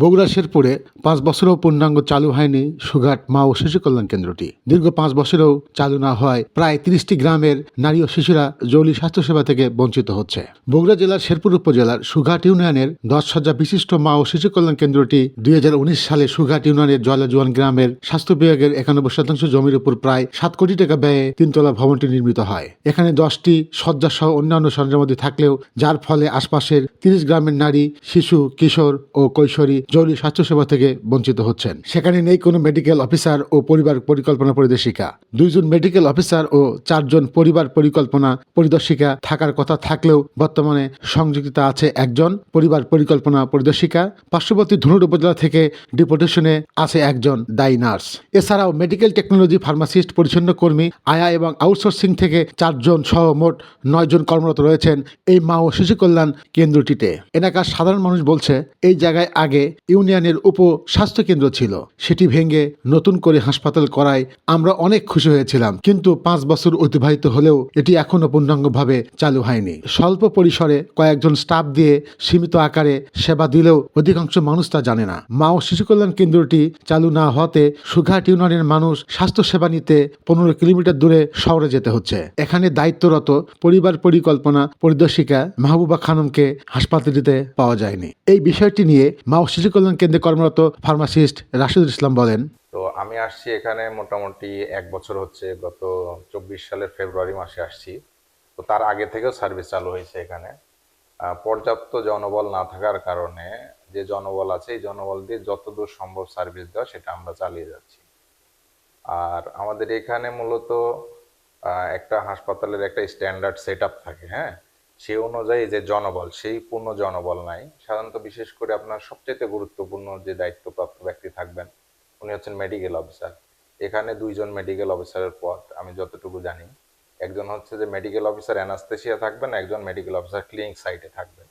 বগুড়া, শেরপুরে পাঁচ বছরেও পূর্ণাঙ্গ চালু হয়নি সুঘাট মা ও শিশু কল্যাণ কেন্দ্রটি। দীর্ঘ পাঁচ বছরেও চালু না হয় প্রায় তিরিশটি গ্রামের নারী ও শিশুরা জৌলি স্বাস্থ্যসেবা থেকে বঞ্চিত হচ্ছে। বগুড়া জেলার শেরপুর উপজেলার সুঘাট ইউনিয়নের দশ সজ্জা বিশিষ্ট মা ও শিশু কল্যাণ কেন্দ্রটি দুই হাজার উনিশ সালে সুঘাট ইউনিয়নের জলাজুয়ান গ্রামের স্বাস্থ্য বিভাগের একানব্বই শতাংশ জমির উপর প্রায় সাত কোটি টাকা ব্যয়ে তিনতলা ভবনটি নির্মিত হয়। এখানে দশটি শয্যা সহ অন্যান্য সরঞ্জামাদি থাকলেও যার ফলে আশপাশের তিরিশ গ্রামের নারী, শিশু, কিশোর ও কৈশোরী জরুরি স্বাস্থ্যসেবা থেকে বঞ্চিত হচ্ছেন। সেখানে নেই কোনো মেডিকেল অফিসার ও পরিবার পরিকল্পনা পরিদর্শিকা। দুইজন মেডিকেল অফিসার ও চারজন পরিবার পরিকল্পনা পরিদর্শিকা থাকার কথা থাকলেও বর্তমানে সংযুক্তা আছে একজন পরিবার পরিকল্পনা পরিদর্শিকা। পার্শ্ববর্তী ধনুর উপজেলা থেকে ডিপুটেশনে আছে একজন দায়ী নার্স। এছাড়াও মেডিকেল টেকনোলজি ফার্মাসিস্ট পরিচ্ছন্ন কর্মী, আয়া এবং আউটসোর্সিং থেকে চারজন সহ মোট নয়জন কর্মরত রয়েছেন এই মা ও শিশু কল্যাণ কেন্দ্রটিতে। এলাকার সাধারণ মানুষ বলছে, এই জায়গায় আগে ইউনিয়নের উপ স্বাস্থ্য কেন্দ্র ছিল। সেটি ভেঙে নতুন করে হাসপাতাল করায় আমরা অনেক খুশি হয়েছিলাম। কিন্তু পাঁচ বছর অতিবাহিত হলেও এটি এখনও পূর্ণাঙ্গভাবে চালু হয়নি। স্বল্প পরিসরে কয়েকজন স্টাফ দিয়ে সীমিত আকারে সেবা দিলেও অধিকাংশ মানুষ তা জানে না। মা ও শিশু কল্যাণ কেন্দ্রটি চালু না হতে সুঘাট ইউনিয়নের মানুষ স্বাস্থ্য সেবা নিতে পনেরো কিলোমিটার দূরে শহরে যেতে হচ্ছে। এখানে দায়িত্বরত পরিবার পরিকল্পনা পরিদর্শিকা মাহবুবা খানমকে হাসপাতালটিতে পাওয়া যায়নি। এই বিষয়টি নিয়ে মা ও শিশু কল্যাণ কেন্দ্রে কর্মরত ফার্মাসিস্ট রাশিদুল ইসলাম বলেন, তো আমি আসছি এখানে মোটামুটি এক বছর হচ্ছে, গত চব্বিশ সালের ফেব্রুয়ারি মাসে আসছি। তো তার আগে থেকেও সার্ভিস চালু হয়েছে এখানে। পর্যাপ্ত জনবল না থাকার কারণে যে জনবল আছে, এই জনবল দিয়ে যতদূর সম্ভব সার্ভিস দেওয়া, সেটা আমরা চালিয়ে যাচ্ছি। আর আমাদের এখানে মূলত একটা হাসপাতালের একটা স্ট্যান্ডার্ড সেট থাকে হ্যাঁ? সেই অনুযায়ী যে জনবল, সেই পূর্ণ জনবল নাই। সাধারণত বিশেষ করে আপনার সবচেয়ে গুরুত্বপূর্ণ যে দায়িত্বপ্রাপ্ত ব্যক্তি থাকবেন, উনি হচ্ছেন মেডিকেল অফিসার এখানে দুইজন মেডিকেল অফিসারের পদ, আমি যতটুকু জানি। একজন হচ্ছে যে মেডিকেল অফিসার অ্যানাস্থেসিয়া থাকবেন, একজন মেডিকেল অফিসার ক্লিনিক সাইটে থাকবেন।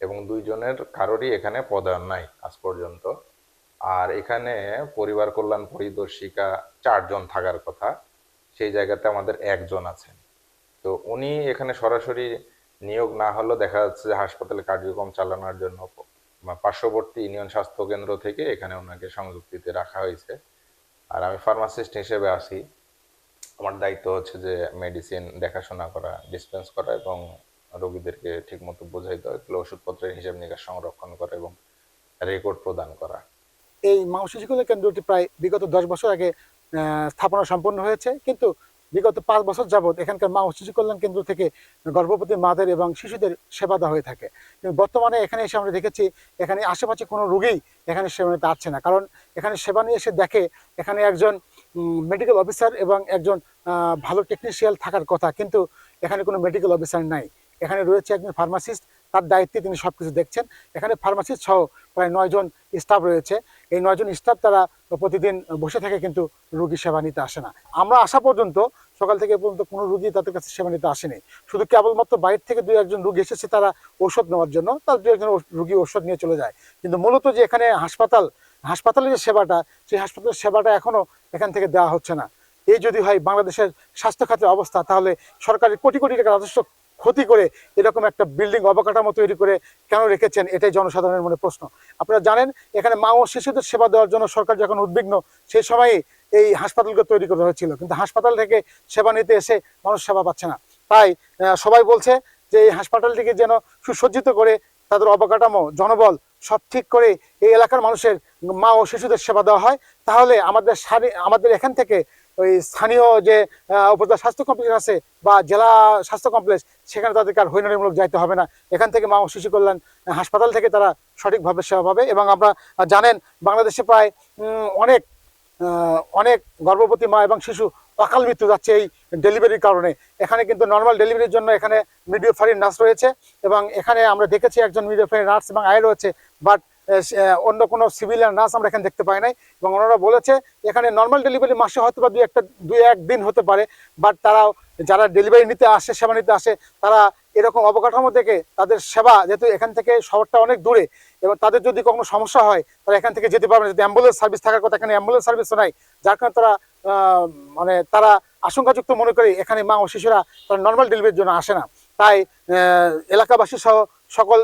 এবং দুইজনের কারোরই এখানে পদায়ন নাই আজ পর্যন্ত। আর এখানে পরিবার কল্যাণ পরিদর্শিকা চারজন থাকার কথা, সেই জায়গাতে আমাদের একজন আছেন। তো উনি এখানে সরাসরি নিয়োগ না হলেও দেখা যাচ্ছে যে হাসপাতালে কার্যক্রম চালানোর জন্য পার্শ্ববর্তী ইউনিয়ন স্বাস্থ্য কেন্দ্র থেকে এখানে ওনাকে সংযুক্তিতে রাখা হয়েছে। আর আমি ফার্মাসিস্ট হিসেবে আসি আমার দায়িত্ব হচ্ছে যে মেডিসিন দেখাশোনা করা ডিসপেন্স করা এবং রোগীদেরকে ঠিকমতো বোঝাই দেওয়া এগুলো ওষুধপত্রের হিসাব নিকাশ, সংরক্ষণ করা এবং রেকর্ড প্রদান করা। এই মা ও শিশু কেন্দ্রটি প্রায় বিগত দশ বছর আগে স্থাপনা সম্পন্ন হয়েছে। কিন্তু বিগত পাঁচ বছর যাবৎ এখানকার মা ও শিশু কল্যাণ কেন্দ্র থেকে গর্ভবতী মাদের এবং শিশুদের সেবা দেওয়া হয়ে থাকে। বর্তমানে এখানে এসে আমরা দেখেছি, এখানে আশেপাশে কোনো রোগীই এখানে সেবা নিতে আসছে না। কারণ এখানে সেবা নিয়ে এসে দেখে এখানে একজন মেডিকেল অফিসার এবং একজন ভালো টেকনিশিয়াল থাকার কথা। কিন্তু এখানে কোনো মেডিকেল অফিসার নাই। এখানে রয়েছে একজন ফার্মাসিস্ট তার দায়িত্বে তিনি সব কিছু দেখছেন। এখানে ফার্মাসিস্ট সহ প্রায় নয়জন স্টাফ রয়েছে। এই নয়জন স্টাফ তারা প্রতিদিন বসে থাকে কিন্তু রুগী সেবা নিতে আসে না। আমরা আসা পর্যন্ত সকাল থেকে পর্যন্ত কোনো রুগী তাদের কাছে সেবা নিতে আসেনি। শুধু কেবলমাত্র বাইরে থেকে দুই একজন রুগী এসেছে তারা ঔষধ নেওয়ার জন্য। তার দু একজন রুগী ঔষধ নিয়ে চলে যায়। কিন্তু মূলত যে এখানে হাসপাতাল হাসপাতালের যে সেবাটা, সেই হাসপাতালের সেবাটা এখনও এখান থেকে দেওয়া হচ্ছে না। এই যদি হয় বাংলাদেশের স্বাস্থ্য খাতের অবস্থা, তাহলে সরকারের কোটি কোটি টাকা রাজস্ব ক্ষতি করে এরকম একটা বিল্ডিং অবকাঠামো তৈরি করে কেন রেখেছেন? এটাই জনসাধারণের মনে প্রশ্ন। আপনারা জানেন, এখানে মা ও শিশুদের সেবা দেওয়ার জন্য সরকার যখন উদ্বিগ্ন সেই সময়ে এই হাসপাতালকে তৈরি করা হয়েছিল। কিন্তু হাসপাতাল থেকে সেবা নিতে এসে মানুষ সেবা পাচ্ছে না। তাই সবাই বলছে যে এই হাসপাতালটিকে যেন সুসজ্জিত করে তাদের অবকাঠামো, জনবল সব ঠিক করে এই এলাকার মানুষের মা ও শিশুদের সেবা দেওয়া হয়। তাহলে আমাদের আমাদের এখান থেকে ওই স্থানীয় যে উপজেলা স্বাস্থ্য কমপ্লেক্স আছে বা জেলা স্বাস্থ্য কমপ্লেক্স সেখানে তাদেরকে আর হৈনরিমূলক যাইতে হবে না। এখান থেকে মা ও শিশু কল্যাণ হাসপাতাল থেকে তারা সঠিকভাবে সেবা পাবে এবং আমরা জানেন বাংলাদেশে প্রায় অনেক অনেক গর্ভবতী মা এবং শিশু অকাল মৃত্যু যাচ্ছে এই ডেলিভারির কারণে। এখানে কিন্তু নর্মাল ডেলিভারির জন্য এখানে মিডিওফারি নার্স রয়েছে এবং এখানে আমরা দেখেছি একজন মিডিওফারি নার্স এবং আয় রয়েছে বাট অন্য কোনো সিভিলিয়ান নার্স আমরা এখানে দেখতে পাই নাই। এবং ওনারা বলেছে, এখানে নর্মাল ডেলিভারি মাসে হয়তো বা দুই একটা, দুই একদিন হতে পারে বাট তারা যারা ডেলিভারি নিতে আসে, সেবা নিতে আসে, তারা এরকম অবকাঠামো থেকে তাদের সেবা, যেহেতু এখান থেকে শহরটা অনেক দূরে, এবং তাদের যদি কোনো সমস্যা হয়, তারা এখান থেকে যেতে পারবে না। যদি অ্যাম্বুলেন্স সার্ভিস থাকার কথা, এখানে অ্যাম্বুলেন্স সার্ভিসও নাই, যার কারণে তারা মানে তারা আশঙ্কাযুক্ত মনে করে, এখানে মা ও শিশুরা তারা নর্মাল ডেলিভারির জন্য আসে না। তাই এলাকাবাসী সহ সকল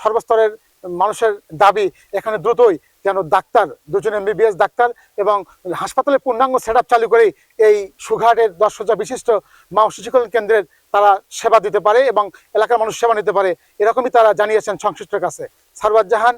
সর্বস্তরের মানুষের দাবি এখানে দ্রুতই যেন ডাক্তার, দুজন এমবিবিএস ডাক্তার এবং হাসপাতালে পূর্ণাঙ্গ সেট চালু করে এই সুঘাটের দশ হাজার বিশিষ্ট মা ও কেন্দ্রের তারা সেবা দিতে পারে এবং এলাকার মানুষ সেবা নিতে পারে। এরকমই তারা জানিয়েছেন সংশ্লিষ্টের কাছে। সারওয়ার জাহান